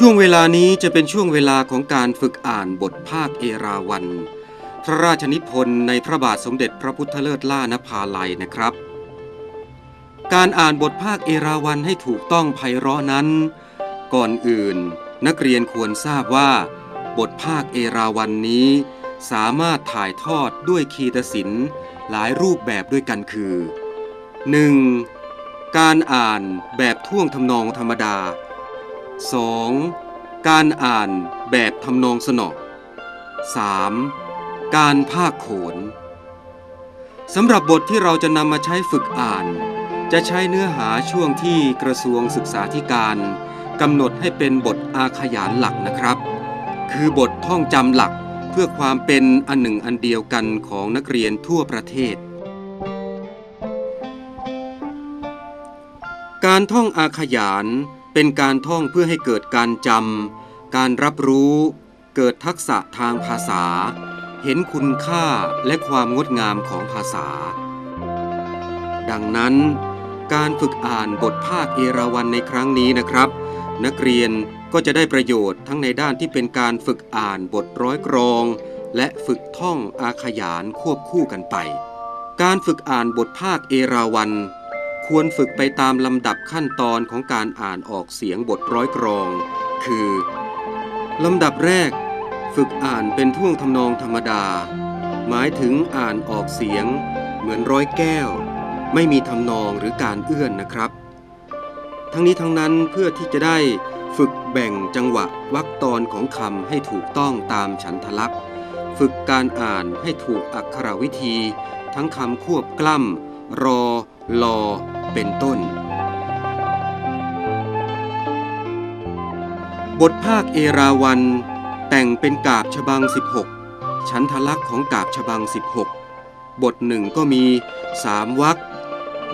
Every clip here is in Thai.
ช่วงเวลานี้จะเป็นช่วงเวลาของการฝึกอ่านบทภาคเอราวัน พระราชนิพนธ์ในพระบาทสมเด็จพระพุทธเลิศล่านภาลัยนะครับ การอ่านบทภาคเอราวันให้ถูกต้องไพเราะนั้น ก่อนอื่น นักเรียนควรทราบว่า บทภาคเอราวันนี้ สามารถถ่ายทอดด้วยคีตศิลป์หลายรูปแบบด้วยกันคือ 1. การอ่านแบบท่วงทำนองธรรมดา 2. การอ่านแบบทำนองสนอ 3. การภาคโขนสำหรับบทที่เราจะนำมาใช้ฝึกอ่าน จะใช้เนื้อหาช่วงที่กระทรวงศึกษาธิการกำหนดให้เป็นบทอาขยานหลักนะครับ คือบทท่องจำหลักเพื่อความเป็นอันหนึ่งอันเดียวกันของนักเรียนทั่วประเทศ การท่องอาขยาน เป็นการท่องเพื่อให้เกิดการจำ การรับรู้ เกิดทักษะทางภาษา เห็นคุณค่าและความงดงามของภาษา ดังนั้น การฝึกอ่านบทภาคเอราวันในครั้งนี้นะครับ นักเรียนก็จะได้ประโยชน์ทั้งในด้านที่เป็นการฝึกอ่านบทร้อยกรอง และฝึกท่องอาขยานควบคู่กันไป การฝึกอ่านบทภาคเอราวัน ควรฝึกไปตามลำดับขั้นตอนของการอ่านออกเสียงบทร้อยกรอง คือลำดับแรก ฝึกอ่านเป็นท่วงทำนองธรรมดา หมายถึงอ่านออกเสียง เหมือนร้อยแก้ว ไม่มีทำนองหรือการเอื้อนนะครับ ทั้งนี้ทั้งนั้นเพื่อที่จะได้ฝึกแบ่งจังหวะวรรคตอนของคำให้ถูกต้องตามฉันทลักษณ์ ฝึกการอ่านให้ถูกอักขรวิธี ทั้งคำควบกล้ำรอ ลอ เป็นต้น บทภาคเอราวัน แต่งเป็นกาบฉบัง 16 ชั้นทลักษ์ของกาบฉบัง 16 บทหนึ่งก็มีสามวรรค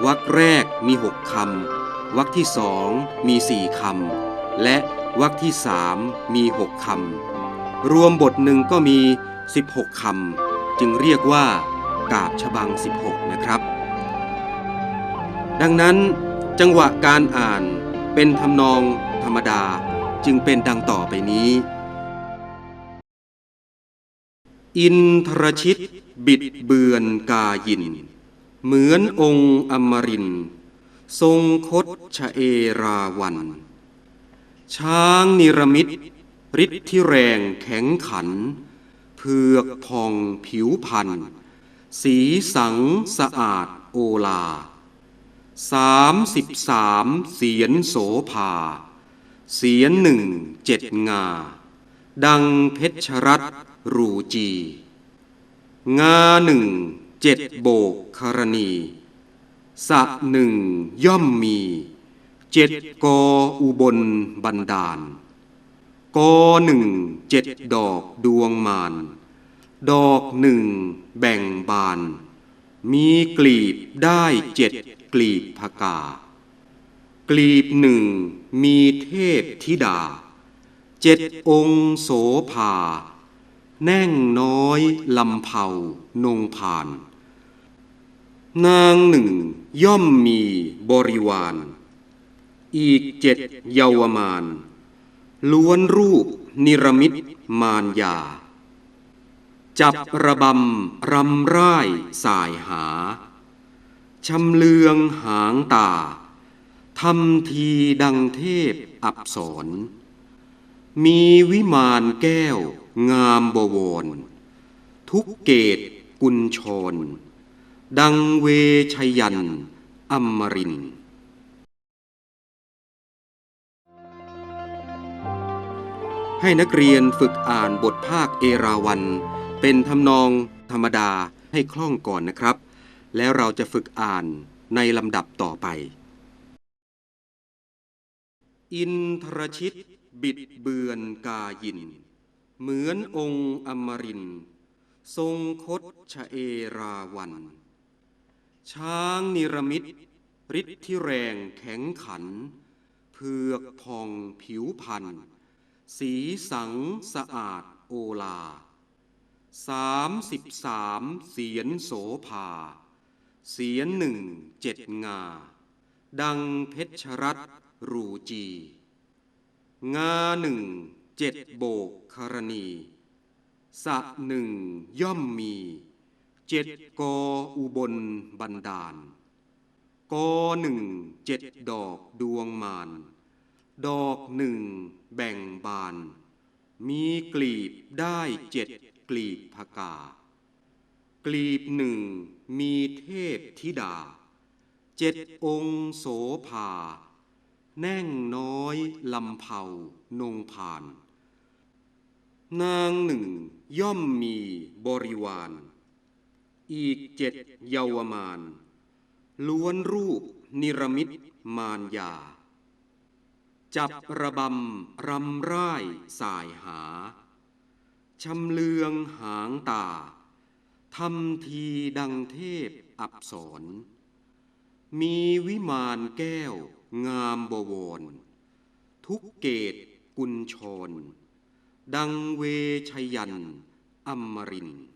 วรรคแรกมีหกคำวรรคที่สองมีสี่คำและวรรคที่สามมีหกคำรวมบทหนึ่งก็มี 16คำจึงเรียกว่ากาบฉบัง 16 นะครับ ดังนั้นจังหวะการอ่านเป็นทำนองธรรมดาจึงเป็นดังต่อไปนี้ อินทรชิตบิดเบือนกายิน เหมือนองค์อมริน ทร์ทรงคดชะเอราวัน ช้างนิรมิตฤทธิ์ที่แรงแข็งขัน เผือกพองผิวพันธ์ สีสังสะอาดโอลา สามสิบสามเสียนโสภา เสียนหนึ่งเจ็ดงา ดังเพชรรัตรูจี งาหนึ่งเจ็ดโบกครณีสะหนึ่งย่อมมี เจ็ดกออุบลบันดาล กอหนึ่งเจ็ดดอกดวงมานดอกหนึ่งแบ่งบาน มีกลีบได้เจ็ด กลีบพกา กลีบหนึ่งมีเทพธิดา เจ็ดองค์โสภา แน่งน้อยลำเผานงผ่าน นางหนึ่งย่อมมีบริวาร อีกเจ็ดเยาวมานล้วนรูปนิรมิตมารยา จับระบำรำร่ายสายหา ชำเลืองหางตาทำทีดังเทพอับสรมีวิมานแก้ว งามบวร ทุกเกตกุญชร ดังเวชยันอมริน ให้นักเรียนฝึกอ่านบทภาคเอราวัน เป็นทำนองธรรมดาให้คล่องก่อนนะครับ แล้วเราจะฝึกอ่านในลำดับต่อไป อินทรชิต บิดเบือนกายิน เหมือนองค์อมริน ทรงคดชะเอราวัน ช้างนิรมิตฤทธิ์ที่แรงแข็งขัน เผือกพองผิวพันธ์สีสังสะอาดโอลาสามสิบสามเสียนโสภา เสียนหนึ่งเจ็ดงา ดังเพชรรัตรูจี งาหนึ่งเจ็ดโบกครณีสะหนึ่งย่อมมี เจ็ดกออุบลบันดาล กอหนึ่งเจ็ดดอกดวงมาน ดอกหนึ่งแบ่งบาน มีกลีบได้เจ็ดกลีบพกา กลีบหนึ่งมีเทพธิดา เจ็ดองค์โสภา แน่งน้อยลำเผานงผ่าน นางหนึ่งย่อมมีบริวาร อีกเจ็ดเยาวมาน ล้วนรูปนิรมิตมารยา จับระบำรำร่ายสายหาชำเลืองหางตา ทำทีดังเทพอับสรมีวิมานแก้ว งามบวร ทุกเกตกุญชร ดังเวชยันอมรินทร์